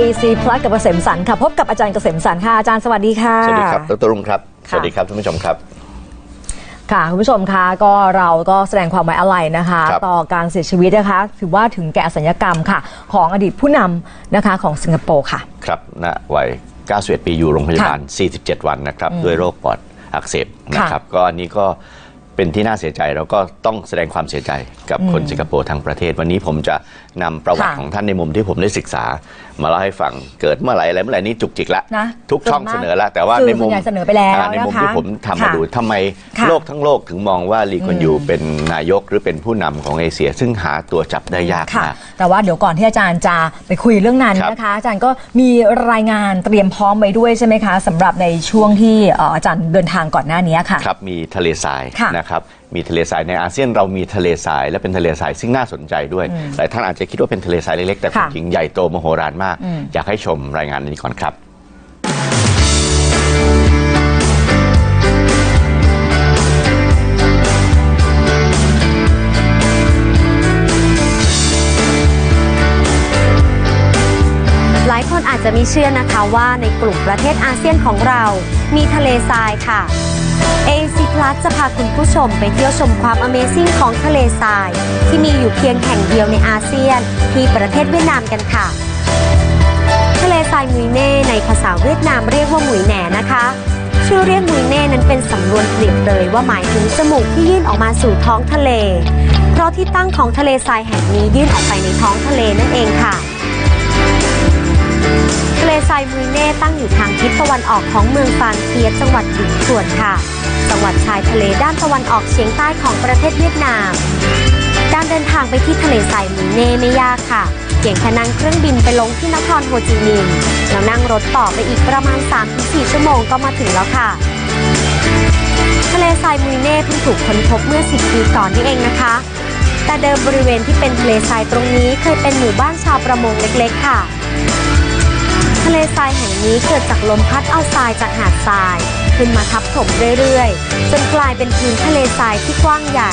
AC Plus กับเกษมสันต์ค่ะ พบกับอาจารย์เกษมสันต์ค่ะ อาจารย์สวัสดีค่ะ สวัสดีครับดรรุ่งครับค่ะสวัสดีครับท่านผู้ชมครับ ค่ะ คุณผู้ชมคะก็เราก็แสดงความไว้อาลัยนะคะครับต่อการเสียชีวิตนะคะ ถือว่าถึงแก่อสัญญกรรมค่ะ ของอดีตผู้นำนะคะของสิงคโปร์ค่ะ ครับณวัย 91 ปีอยู่โรงพยาบาล 47 วันนะครับด้วยโรคปอดอักเสบนะครับก็อันนี้ก็เป็นที่น่าเสียใจแล้วก็ต้องแสดงความเสียใจกับคนสิงคโปร์ทั้งประเทศ วันนี้ผมจะนำประวัติค่ะของท่านในมุมที่ผมได้ศึกษา มาเล่าให้ฟังเกิดเมื่อไหร่อะไรเมื่อไหร่นี่จุกจิกละนะทุกช่องส่วนมากเสนอแล้วแต่ว่าสื่อในมุมส่วนใหญ่เสนอไปแล้วาในมุมนะคะที่ผมทำมาค่ะดูทำไมค่ะโลกทั้งโลกถึงมองว่าลีกวนยูเป็นนายกหรือเป็นผู้นำของเอเชีย ซึ่งหาตัวจับได้ยากค่ะมากแต่ว่าเดี๋ยวก่อนที่อาจารย์จะไปคุยเรื่องนั้นครับนะคะอาจารย์ก็มีรายงานเตรียมพร้อมไว้ด้วยใช่ไหมคะสำหรับในช่วงที่เอ่ออาจารย์เดินทางก่อนหน้านี้ค่ะครับมีทะเลทรายค่ะนะครับ มีทะเลทรายในอาเซียนเรามีทะเลทรายและเป็นทะเลทรายซึ่งน่าสนใจด้วย หลายท่านอาจจะคิดว่าเป็นทะเลทรายเล็กๆแต่ความค่ะจริงใหญ่โตมโหฬารมากอืมอยากให้ชมรายงานนี้ก่อนครับ จะไมีเชื่อนะคะว่าในกลุ่มประเทศอาเซียนของเรา มีทะเลทรายค่ะ AC Plus จะพาคุณผู้ชมไปเที่ยวชมความ Amazing ของทะเลทราย ที่มีอยู่เพียงแห่งเดียวในอาเซียน ที่ประเทศเวียดนามกันค่ะ ทะเลทรายมุยเน่ในภาษาเวียดนามเรียกว่ามุยแหน่นะคะชื่อเรียกมุยเน่นั้นเป็นสำนวนเปรียบเลยว่าหมายถึงจมูกที่ยื่นออกมาสู่ท้องทะเล เพราะที่ตั้งของทะเลทรายแห่งนี้ยื่นออกไปในท้องทะเลนั่นเองค่ะ เลทรายมุยเน่ตั้งอยู่ทางทิศตะวันออกของเมืองฟานเทียจังหวัดบิงส่วนค่ะ จังหวัดชายทะเลด้านตะวันออกเฉียงใต้ของประเทศเวียดนาม การเดินทางไปที่ทะเลทรายมุยเน่ไม่ยากค่ะเพียงแค่นั่งเครื่องบินไปลงที่นครโฮจิมินห์แล้วนั่งรถต่อไปอีกประมาณ 3-4 ชั่วโมงก็มาถึงแล้วค่ะ ทะเลทรายมุยเน่เพิ่งถูกค้นพบเมื่อ 10 ปีก่อนนี่เองนะคะ แต่เดิมบริเวณที่เป็นทะเลทรายตรงนี้เคยเป็นหมู่บ้านชาวประมงเล็กๆค่ะ เลทรายแห่งนี้เกิดจากลมพัดเอาทรายจากหาดทราย ขึ้นมาทับถมเรื่อยๆ จนกลายเป็นพื้นทะเลทรายที่กว้างใหญ่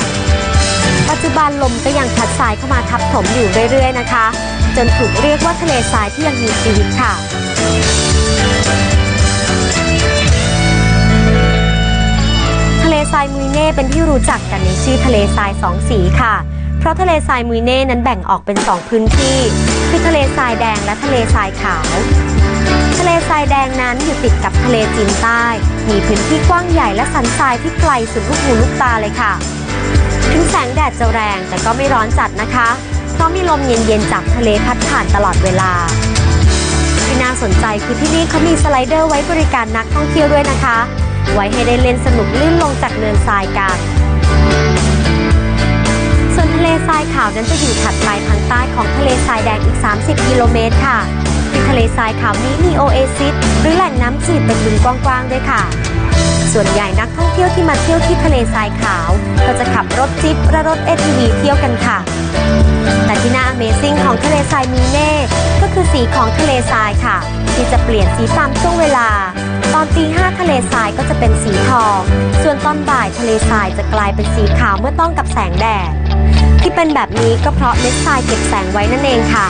ปัจจุบันลมก็ยังพัดทรายเข้ามาทับถมอยู่เรื่อยๆนะคะ จนถูกเรียกว่าทะเลทรายที่ยังมีชีวิตค่ะทะเลทรายมุยเน่เป็นที่รู้จักกันในชื่อทะเลทรายสองสีค่ะ ราะทะเลทรายมุยเน่นั้นแบ่งออกเป็นสองพื้นที่ คือทะเลทรายแดงและทะเลทรายขาว ทะเลทรายแดงนั้นอยู่ติดกับทะเลจีนใต้ มีพื้นที่กว้างใหญ่และสันทรายที่ไกลสุดลูกหูลูกตาเลยค่ะ ถึงแสงแดดจะแรงแต่ก็ไม่ร้อนจัดนะคะ เพราะมีลมเย็นๆจากทะเลพัดผ่านตลอดเวลาที่น่าสนใจคือที่นี่เขามีสไลเดอร์ไว้บริการนักท่องเที่ยวด้วยนะคะ ไว้ให้ได้เล่นสนุกลื่นลงจากเนินทรายกัน ทะเลทรายขาวนั้นจะอยู่ถัดไปทางใต้ของทะเลทรายแดงอีก 30 กิโลเมตรค่ะที่ทะเลทรายขาวนี้มีโอเอซิสหรือแหล่งน้ำจืดเป็นบึงกว้างๆด้วยค่ะ ส่วนใหญ่นักท่องเที่ยวที่มาเที่ยวที่ทะเลทรายขาว ก็จะขับรถจิ๊บและรถ ATV เที่ยวกันค่ะ แต่ที่น่า Amazing ของทะเลทรายมีเน่ก็คือสีของทะเลทรายค่ะ ที่จะเปลี่ยนสีตามช่วงเวลา ตอนตีห้าทะเลทรายก็จะเป็นสีทอง ส่วนตอนบ่ายทะเลทรายจะกลายเป็นสีขาวเมื่อต้องกับแสงแดด ที่เป็นแบบนี้ก็เพราะเม็ดทรายเก็บแสงไว้นั่นเองค่ะ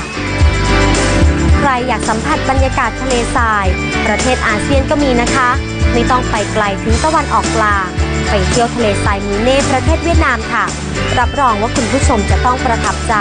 ใครอยากสัมผัสบรรยากาศทะเลทราย ประเทศอาเซียนก็มีนะคะ ไม่ต้องไปไกลถึงตะวันออกกลางไปเที่ยวทะเลทรายมูเน่ประเทศเวียดนามค่ะ รับรองว่าคุณผู้ชมจะต้องประทับใจ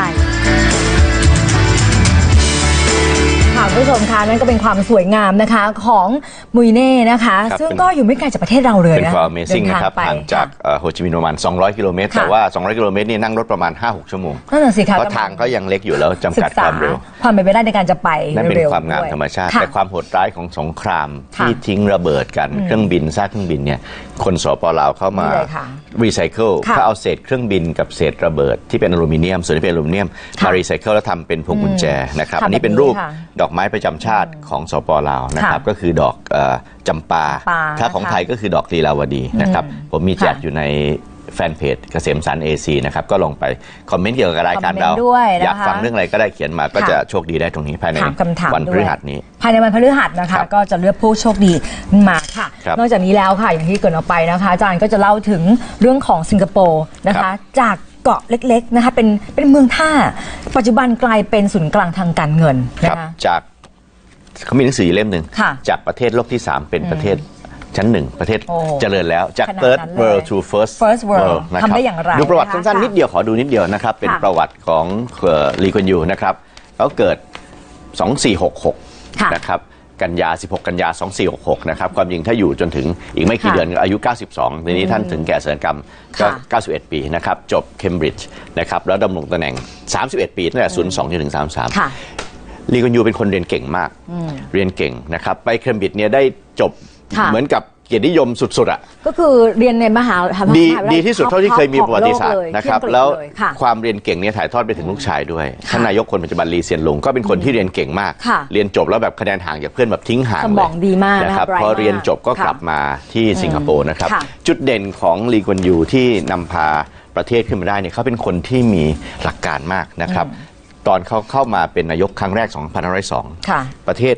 ค่ะคุณผู้ชมคะนั่นก็เป็นความสวยงามนะคะของมุยเน่นะคะครับซึ่งเป็นก็อยู่ไม่ไกลจากประเทศเราเลยเป็นนะความ Amazing เดินะครับไปห่างจากเอ่อโฮจิมินห์ประมาณ 200 กิโลเมตรค่ะแต่ว่า 200 กิโลเมตรนี่นั่งรถประมาณ 5-6 ชั่วโมงนั่นน่ะสิคะเพราะทางก็ยังเล็กอยู่แล้วจำศึกัดกคษาวามเร็ว ความเป็นไปได้ในการจะไปนั่นเป็นเร็วๆความงามด้วยธรรมชาติค่ะแต่ความโหดร้ายของสงครามค่ะที่ทิ้งระเบิดกันเครื่องบินซากเครื่องบินเนี่ยคนสปลาวเข้ามานี่เลยค่ะรีไซเคิลค่ะเขาเอาเศษเครื่องบินกับเศษระเบิดที่เป็นอลูมิเนียมส่วนที่เป็นอลูมิเนียมค่ะมารีไซเคิลแล้วทำเป็นพวงกุญแจนะครับทำอันนี้เป็นแบบนี้รูปค่ะดอกไม้ประจำชาติของสปลาวนะครับค่ะก็คือดอกเอ่อจำปาปา ถ้าของนะคะไทยก็คือดอกลีลาวดีนะครับ ผมมีแจกค่ะอยู่ในแฟนเพจเกษมสันเอซีนะครับ ก็ลงไป คอมเมนต์เกี่ยวกับรายการคอมเมนต์เราด้วยนะคะอยากฟังเรื่องอะไรก็ได้เขียนมาก็ค่ะจะโชคดีได้ตรงนี้ภายในถามคำถามวันพด้วยฤหัสนี้ ภายในวันพฤหัสนะครัคะบก็จะเลือกผู้โชคดีมาค่ะครับนอกจากนี้แล้วค่ะอย่างที่เกริดออกไปนะคะอาจารย์ก็จะเล่าถึงเรื่องของสิงคโปร์นะครัคะบจาก เกาะเล็กๆนะคะเป็นเป็นเมืองท่า ปัจจุบันกลายเป็นศูนย์กลางทางการเงินคนะรับคะ จากเขามีหนังสือเล่มหนึ่งค่ะจากประเทศโลกที่ 3 เป็นประเทศชั้นหนึ่งประเทศโอ้เจริญแล้วจาก ขนาด third นั้นเลย world to first First world นะคทำรับได้อย่างไรดูประวัตินะคะสั้นๆค่ะนิดเดียวขอดูนิดเดียวนะครับ เป็นค่ะ ประวัติของลีกวนยูนะครับเขาเกิด 2466 ค่ะ นะครับ กันยา 16 กันยา 2466 นะครับ ความจริงถ้าอยู่จนถึงอีกไม่กี่ค่ะเดือนก็อายุ 92 ทีนี้ท่านถึงแก่ศัลยกรรมก็ค่ะ91 ปีนะครับ จบเคมบริดจ์นะครับ แล้วดำรงตำแหน่ง 31 ปีตั้งแต่02จนถึง33ค่ะลีกอนยูเป็นคนเรียนเก่งมาก เรียนเก่งนะครับ ไปเคมบริดจ์เนี่ยได้จบค่ะเหมือนกับ เกียรตินิยมสุดๆอะก็คือเรียนในมหาวิทยาลัยดีมหาวิทยาลัยดีที่สุดเท่าที่เคยมีประวัติศาสตขร์องโลกเลยนะครับที่อังกฤษแล้วเลยค่ะความเรียนเก่งเนี่ยถ่ายทอดไปถึงลูกชายด้วยท่านนายกคนปัจจุบันลีเซียนหลงก็เป็นคนที่เรียนเก่งมากค่ะเรียนจบแล้วแบบคะแนนห่างจากเพื่อนแบบทิ้งห่างสเลยมองดีมากนะคะนะครับ bright พอเรียนจบก็มากกลับมาที่สิงคโปร์นะครับค่ะจุดเด่นของลีกวนยูที่นำพาประเทศขึ้นมาได้เนี่ยเขาเป็นคนที่มีหลักการมากนะครับตอนเขาเข้ามาเป็นนายกครั้งแรก 2502ค่ะประเทศ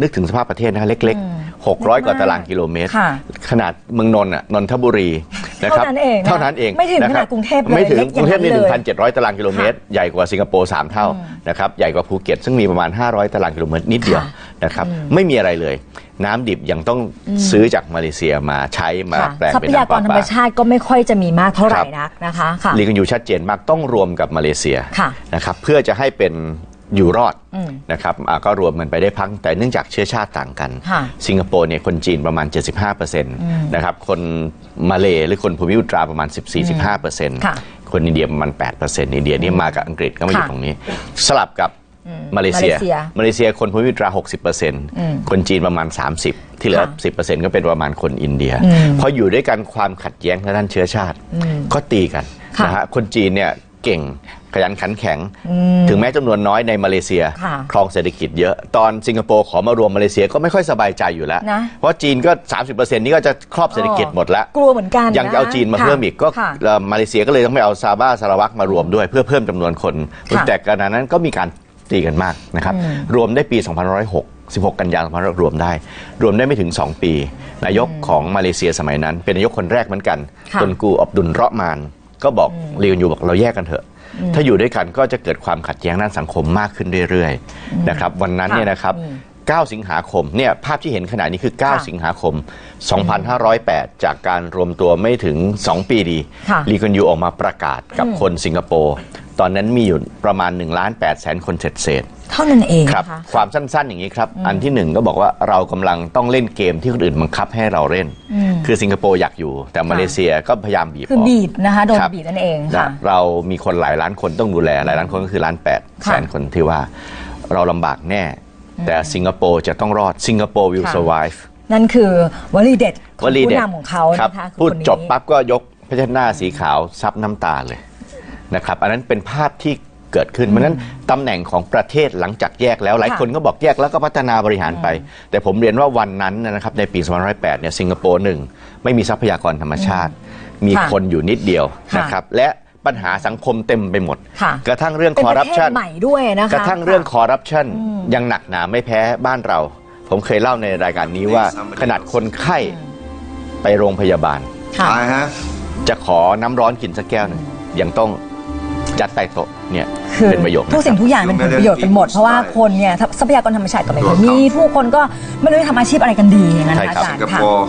นึกถึงสภาพประเทศนะเล็ก ๆ 600 กว่าตารางกิโลเมตร ค่ะขนาดเมืองนนท์อะนนทบุรีนะครับเท่านั้นเองนะเท่านั้นเองไม่ถึงะคบขนาดกรุงเทพเลยไม่ถึงเล็กอกย่างรุงเทพนี่นั้นเลย1,700 ตารางกิโลเมตร ใหญ่กว่าสิงคโปร์ 3 เท่านะครับใหญ่กว่าภูเก็ต ซึ่งมีประมาณ 500 ตารางกิโลเมตรนิดเดียวค่ะนะครับไม่มีอะไรเลย น้ำดิบยังต้องซื้อจากมาเลเซียมาใช้มาค่ะแปลงทรัเป็นพยากน้ำประรธรรมปาชาติก็ไม่ค่อยจะมีมากเท่าไหร่ครับนักนะคะค่ะ ลีกันอยู่ชัดเจนมากต้องรวมกับมาเลเซียค่ะนะครับเพื่อจะให้เป็น อยู่รอดอืมนะครับอ่าก็รวมกันไปได้พักแต่เนื่องจากเชื้อชาติต่างกันค่ะสิงคโปร์เนี่ยคนจีนประมาณ 75%นะครับคนมาเลหรือคนภูมิอุตราประมาณ 14-15%ค่ะคนอินเดียประมาณ 8%อินเดียนี่มากับอังกฤษก็มาอยู่ค่ะตรงนี้ สลับกับมาเลเซีย มาเลเซียมาเลเซียคนภูมิอุตรา 60%คนจีนประมาณ 30 ที่เหลือค่ะ10%ก็เป็นประมาณคนอินเดียอืมพออยู่ด้วยกันความขัดแย้งทางด้านเชื้อชาติ ก็ตีกันค่ะนะฮะคนจีนเนี่ย เก่งขยันขันแข็ง ถึงแม้จำนวนน้อยในมาเลเซียค่ะครองเศรษฐกิจเยอะ ตอนสิงคโปร์ขอมารวมมาเลเซียก็ไม่ค่อยสบายใจอยู่แล้วนะเพราะจีนก็ 30%นี้ก็จะครอบเศรษฐกิจหมดแล้ว กลัวเหมือนกันยังจะเอาจีนมาค่ะเพิ่มอีกก็ค่ะเอ่อมาเลเซียก็เลยต้องไม่เอาซาบ้าสารวักมารวมด้วยเพื่อเพิ่มจำนวนคนค่ะแต่ขณะนั้นก็มีการตีกันมากนะครับ รวมได้ปี2506 16 กันยายน2506รวมได้ รวมได้ไม่ถึง 2 ปี นายกของมาเลเซียสมัยนั้น เป็นนายกคนแรกเหมือนกันค่ะตุนกูอับดุลเราะห์มาน ก็บอกเรียนอยู่บอกเราแยกกันเถอะ ถ้าอยู่ด้วยกันก็จะเกิดความขัดแย้งด้านสังคมมากขึ้นเรื่อยๆนะครับวันนั้นเนี่ยนะครับ 9 สิงหาคมเนี่ยภาพที่เห็นขณะนี้คือค่ะ9สิงหาคม 2508 จากการรวมตัวไม่ถึง 2 ปีดีค่ะลีกอนยูออกมาประกาศกับคนสิงคโปร์ ตอนนั้นมีอยู่ประมาณ1ล้าน8แสนคนเศษเศษเท่านั้นเองๆครับนะคะความสั้นๆอย่างนี้ครับ อันที่หนึ่งก็บอกว่าเรากำลังต้องเล่นเกมที่คนอื่นบังคับให้เราเล่น คือสิงคโปร์อยากอยู่ แต่มาเลเซียก็พยายามบีบคือออกบีบนะคะโดนครับบีบนั่นเองนะค่ะเรามีคนหลายล้านคนต้องดูแลหลายล้านคนก็คือล้านแปดค่ะแสนคนที่ว่าเราลำบากแน่ แต่สิงคโปร์จะต้องรอดสิงคโปร์ will ค่ะ survive นั่นคือวลีเด็ดของวลีผู้เด็ดนำของเขาครับนะคะคือพูดคนนี้จบปั๊บก็ยกพยัญชนะสีขาวซับน้ำตาเลย นะครับอันนั้นเป็นภาพที่เกิดขึ้นเพราะฉะนั้นตำแหน่งของประเทศหลังจากแยกแล้ว หลายค่ะคนก็บอกแยกแล้วก็พัฒนาบริหารไป แต่ผมเรียนว่าวันนั้นนะครับในปี2508 เนี่ยสิงคโปร์หนึ่งไม่มีทรัพยากรธรรมชาติ มีค่ะคนอยู่นิดเดียวค่ะนะครับและปัญหาสังคมเต็มไปหมดค่ะกระทั่งเรื่องเป็นคอปร์รัระปเทศชันใหม่ด้วยนะคะกระทั่งเรื่องค่ะคอร์รัปชันยังหนักหนาไม่แพ้บ้านเรา ผมเคยเล่าในรายการนี้ว่าขนาดคนไข้ไปโรงพยาบาลค่ะ I have จะขอน้ำร้อนกินสักแก้วหนึ่งยังต้อง จัดใต้โต๊ะเนี่ยคือเป็นประโยคนะทุกสิ่งครับทุกอย่างเป็นผลประโยชน์กันหมด เพราะว่าคนเนี่ยทรัพยากรธรรมชาติก็ไม่ค่อยมีผู้คนก็ไม่รู้จะทำอาชีพอะไรกันดีอย่างนั้นใช่นะครับอาจารย์ค่ะ Singapore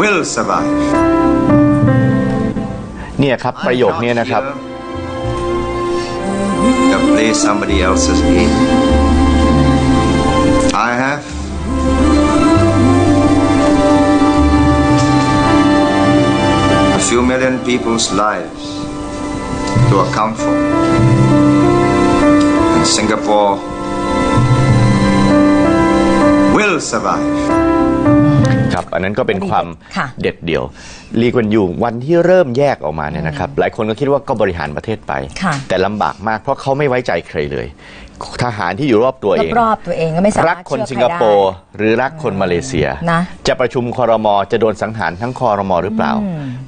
will survive. เนี่ยครับประโยคเนี้นะครับ To play somebody else's game. I have few million people's lives to account for. And Singapore will survive. ครับอันนั้นก็เป็นความค่ะเด็ดเดี่ยวลีกวันยูวันที่เริ่มแยกออกมาเนี่ยนะครับหลายคนก็คิดว่าก็บริหารประเทศไปค่ะแต่ลำบากมากเพราะเขาไม่ไว้ใจใครเลย ทหารที่อยู่รอบตัวเองรอบๆตัวเองก็ไม่สามารถรักคนเชื่อใรสิงคโปร์หรือรักคนมาเลเซีย นะจะประชุมคอรมอจะโดนสังหารทั้งคอรมอหรือเปล่า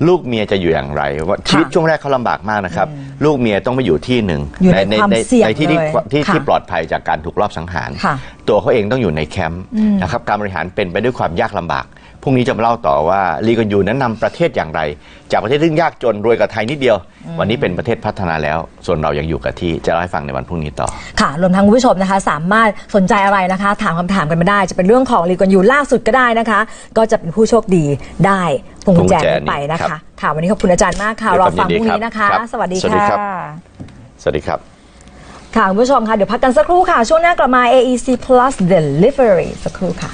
ลูกเมียจะอยู่อย่างไรว่าชีวิตช่วงแรกเขาลำบากมากนะครับ ลูกเมียต้องไปอยู่ที่หนึ่งอยู่ในความเสี่ยงในที่ที่เลยที่ค่ะที่ปลอดภัยจากการถูกรอบสังหาร ค่ะตัวเขาเองต้องอยู่ในแคมป์นะครับการบริหารเป็นไปด้วยความยากลำบาก รุ่งนี้จะมาเล่าต่อว่าลีกอนยูนั้นนำประเทศอย่างไร จากประเทศซึ่งยากจนรวยกับไทยนิดเดียว วันนี้เป็นประเทศพัฒนาแล้ว ส่วนเรายังอยู่กับที่จะเล่าให้ฟังในวันพรุ่งนี้ต่อ ค่ะ รวมทั้งคุณผู้ชมนะคะ สามารถสนใจอะไรนะคะ ถามคำถามกันมาได้ จะเป็นเรื่องของลีกอนยูล่าสุดก็ได้นะคะ ก็จะเป็นผู้โชคดีได้พวงกุญแจพวงกุญแจนี้ไปนะครัคะบค่ะวันนี้ขอบคุณอาจารย์มากค่ะด้วยรอความฟังยิพนดีรุ่งนี้นะคะครับสวัสดีสวัสดีค่ะครับสวัสดีครับค่ะคุณผู้ชมค่ะ เดี๋ยวพักกันสักครู่ค่ะ ช่วงหน้ากลับมา AEC Plus Delivery สักครู่ค่ะ